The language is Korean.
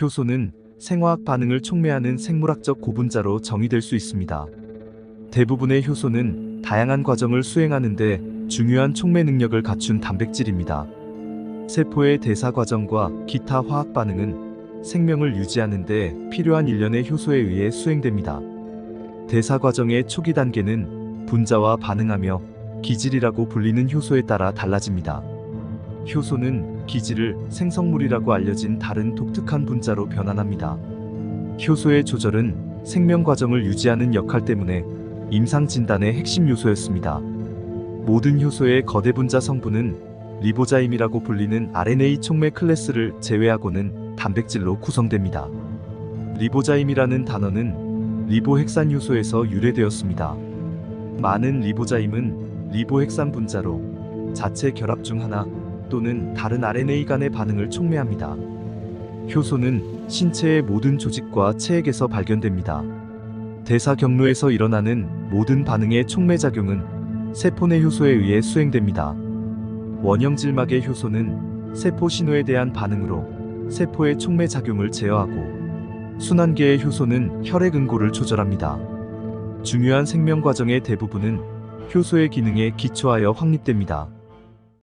효소는 생화학 반응을 촉매하는 생물학적 고분자로 정의될 수 있습니다. 대부분의 효소는 다양한 과정을 수행하는데 중요한 촉매 능력을 갖춘 단백질입니다. 세포의 대사 과정과 기타 화학 반응은 생명을 유지하는데 필요한 일련의 효소에 의해 수행됩니다. 대사 과정의 초기 단계는 분자와 반응하며 기질이라고 불리는 효소에 따라 달라집니다. 효소는 기질을 생성물이라고 알려진 다른 독특한 분자로 변환합니다. 효소의 조절은 생명 과정을 유지하는 역할 때문에 임상 진단의 핵심 요소였습니다. 모든 효소의 거대 분자 성분은 리보자임이라고 불리는 RNA 촉매 클래스를 제외하고는 단백질로 구성됩니다. 리보자임이라는 단어는 리보핵산 효소에서 유래되었습니다. 많은 리보자임은 리보핵산 분자로 자체 결합 중 하나 또는 다른 RNA 간의 반응을 촉매합니다. 효소는 신체의 모든 조직과 체액에서 발견됩니다. 대사 경로에서 일어나는 모든 반응의 촉매 작용은 세포 내 효소에 의해 수행됩니다. 원형 질막의 효소는 세포 신호에 대한 반응으로 세포의 촉매 작용을 제어하고 순환계의 효소는 혈액 응고를 조절합니다. 중요한 생명 과정의 대부분은 효소의 기능에 기초하여 확립됩니다.